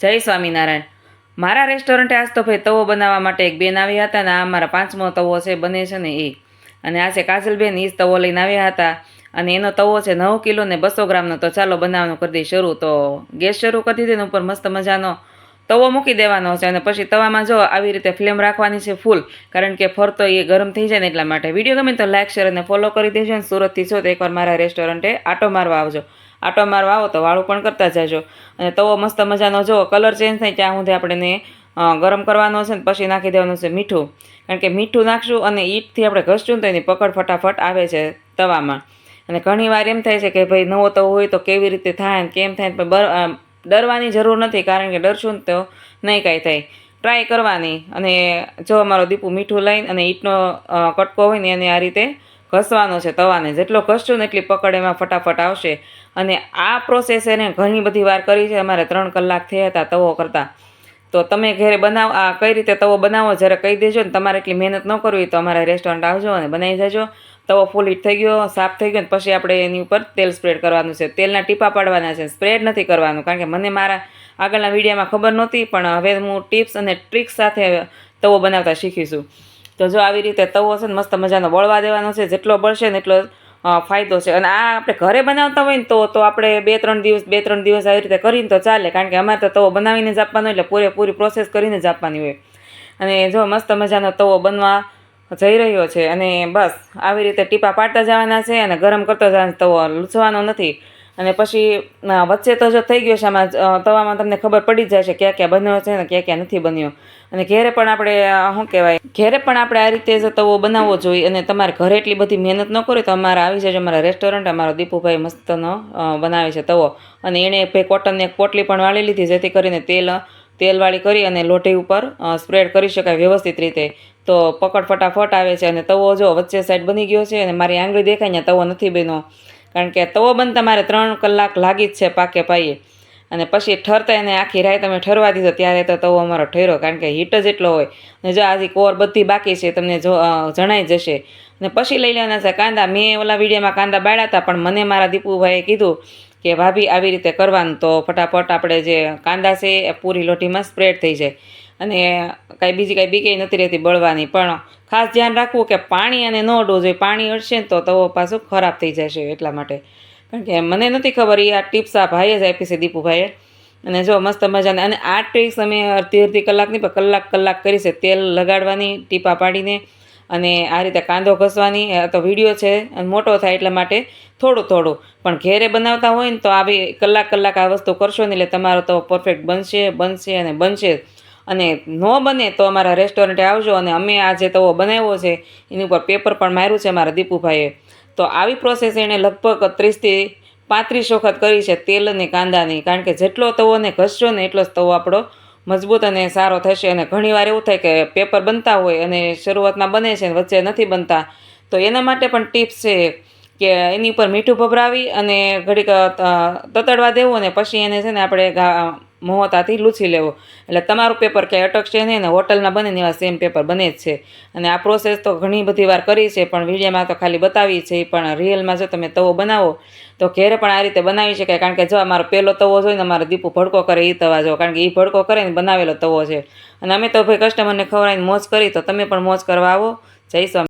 જય સ્વામિનારાયણ. મારા રેસ્ટોરન્ટે આજ તો ભાઈ તવો બનાવવા માટે એક બેન આવ્યા હતા ને આ મારા પાંચમો તવો છે બને છે ને એ. અને આ છે કાજલબેન એ જ તવો લઈને આવ્યા હતા. અને એનો તવો છે નવ કિલો ને બસો ગ્રામનો, તો ચાલો બનાવવાનું કરી દઈએ શરૂ. તો ગેસ શરૂ કરી દીધી ને ઉપર મસ્ત મજાનો તવો મૂકી દેવાનો છે. અને પછી તવામાં જો આવી રીતે ફ્લેમ રાખવાની છે ફૂલ, કારણ કે ફરતો એ ગરમ થઈ જાય ને એટલા માટે. વીડિયો ગમે તો લાઇક શેર અને ફોલો કરી દેજો અને સુરતથી છો તો એકવાર મારા રેસ્ટોરન્ટે આટો મારવા આવજો. આટો મારવા આવો તો વાળું પણ કરતા જાજો. અને તવો મસ્ત મજાનો જો કલર ચેન્જ થાય ત્યાં સુધી આપણે ગરમ કરવાનો છે ને પછી નાખી દેવાનું છે મીઠું. કારણ કે મીઠું નાખશું અને ઈટથી આપણે ઘસશું તો એની પકડ ફટાફટ આવે છે તવામાં. અને ઘણીવાર એમ થાય છે કે ભાઈ નવો તવો હોય તો કેવી રીતે થાય ને કેમ થાય પણ ડરવાની જરૂર નથી કારણ કે ડરશું તો નહીં કાંઈ થાય. ટ્રાય કરવાની. અને જો અમારો દીપુ મીઠું લઈને અને ઈટનો કટકો હોય ને એને આ રીતે ઘસવાનો છે તવાને. જેટલો ઘસશું ને એટલી પકડ એમાં ફટાફટ આવશે. અને આ પ્રોસેસ એને ઘણી બધી વાર કરી છે. અમારે ત્રણ કલાક થયા હતા તવો કરતાં. તો તમે ઘરે બનાવ, આ કઈ રીતે તવો બનાવો જ્યારે કહી દેજો ને. તમારે એટલી મહેનત ન કરવી તો અમારા રેસ્ટોરન્ટ આવજો અને બનાવી જજો. તવો ફૂલ હીટ થઈ ગયો, સાફ થઈ ગયો ને પછી આપણે એની ઉપર તેલ સ્પ્રેડ કરવાનું છે. તેલના ટીપા પાડવાના છે. સ્પ્રેડ નથી કરવાનું કારણ કે મને મારા આગળના વિડીયામાં ખબર નહોતી, પણ હવે હું ટિપ્સ અને ટ્રિક્સ સાથે તવો બનાવતા શીખીશું. તો જો આવી રીતે તવો છે ને મસ્ત મજાનો બળવા દેવાનો છે, જેટલો બળશે ને એટલો ફાયદો છે. અને આ આપણે ઘરે બનાવતા હોય ને તો તો આપણે બે ત્રણ દિવસ બે ત્રણ દિવસ આવી રીતે કરીને તો ચાલે, કારણ કે અમારે તો તવો બનાવીને જ આપવાનો એટલે પૂરેપૂરી પ્રોસેસ કરીને જ આપવાની હોય. અને જો મસ્ત મજાનો તવો બનવા જઈ રહ્યો છે અને બસ, આવી રીતે ટીપા પાડતા જવાના છે અને ગરમ કરતા જવાનો તવો લૂછવાનો નથી. અને પછી વચ્ચે તો જો થઈ ગયો છે આમાં તવામાં તમને ખબર પડી જાય છે ક્યાં ક્યાં બન્યો છે ને ક્યાં ક્યાં નથી બન્યો. અને ઘેરે પણ આપણે શું કહેવાય, ઘેરે પણ આપણે આ રીતે જ તવો બનાવવો જોઈએ અને તમારે ઘરે એટલી બધી મહેનત ન કરો તો અમારે આવી જાય અમારા રેસ્ટોરન્ટ, અમારો દીપુભાઈ મસ્તનો બનાવે છે તવો. અને એણે ભાઈ કોટનની એક પોટલી પણ વાળી લીધી, જેથી કરીને તેલ, તેલવાળી કરી અને લોટી ઉપર સ્પ્રેડ કરી શકાય વ્યવસ્થિત રીતે. તો પકડ ફટાફટ આવે છે અને તવો જો વચ્ચે સાઈડ બની ગયો છે અને મારી આંગળી દેખાય ને તવો નથી બન્યો. કારણ કે તવો બનતા મારે ત્રણ કલાક લાગી જ છે પાકે પાઈએ અને પછી ઠરતા એને આખી રાત તમે ઠરવા દીધો, ત્યારે તો તવો અમારો ઠર્યો, કારણ કે હીટ જ એટલો હોય. અને જો આજે કોર બધી બાકી છે, તમને જો જણાઈ જશે. અને પછી લઈ લેવાના છે કાંદા. મેં ઓલા વિડીયોમાં કાંદા બાળ્યા હતા, પણ મને મારા દીપુભાઈએ કીધું કે, ભાભી, આવી રીતે કરવાનું. તો ફટાફટ આપણે જે કાંદા છે, એ પૂરી લોટીમાં સ્પ્રેડ થઈ જાય. અને કાંઈ બીજી કાંઈ બીકે નથી રહેતી બળવાની. પણ ખાસ ધ્યાન રાખવું કે પાણી અને ન અડવું જોઈએ પાણી અડશે ને તો તવો પાછું ખરાબ થઈ જશે એટલા માટે. કારણ કે મને નથી ખબર એ આ ટિપ્સ આ ભાઈએ જ આપી છે દીપુભાઈએ. અને જો મસ્ત મજાને, અને આ ટ્રીક્સ અમે અડધી અડધી કલાકની પણ કલાક કલાક કરી છે, તેલ લગાડવાની, ટીપા પાડીને, અને આ રીતે કાંદો ઘસવાની, આ તો વીડિયો છે, અને મોટો થાય એટલા માટે થોડું થોડું. પણ ઘેરે બનાવતા હોય ને તો આવી કલાક કલાક આ વસ્તુ કરશો ને એટલે તમારો તો પરફેક્ટ બનશે બનશે અને બનશે. અને ન બને તો અમારા રેસ્ટોરન્ટે આવજો અને અમે આ જે તવો બનાવ્યો છે, એની ઉપર પેપર પણ માર્યું છે મારા દીપુભાઈએ. તો આવી પ્રોસેસ એણે લગભગ ત્રીસથી પાંત્રીસ વખત કરી છે, તેલ અને કાંદાની કારણ કે જેટલો તવોને ઘસશો ને એટલો જ તવો આપણો મજબૂત અને સારો થશે અને ઘણીવાર એવું થાય કે પેપર બનતા હોય અને શરૂઆતમાં બને છે ને વચ્ચે નથી બનતા. તો એના માટે પણ ટિપ્સ છે કે એની ઉપર મીઠું ભભરાવી અને ઘડીક તતડવા દેવું અને પછી એને છે ને આપણે મોહતાથી લૂછી લેવો. એટલે તમારું પેપર ક્યાંય અટકશે નહીં ને હોટલના બને ને એવા સેમ પેપર બને જ છે. અને આ પ્રોસેસ તો ઘણી બધી વાર કરી છે, પણ વિડીયોમાં તો ખાલી બતાવી છે, પણ રિયલમાં જો તમે તવો બનાવો, તો ઘેરે પણ આ રીતે બનાવી શકાય. કારણ કે જો અમારો પહેલો તવો જોઈને અમારો દીપુ ભડકો કરે એ તવા જો કારણ કે એ ભડકો કરે ને બનાવેલો તવો છે. અને અમે તો ભાઈ કસ્ટમરને ખવડાવીને મોજ કરી, તો તમે પણ મોજ કરવા આવો. જય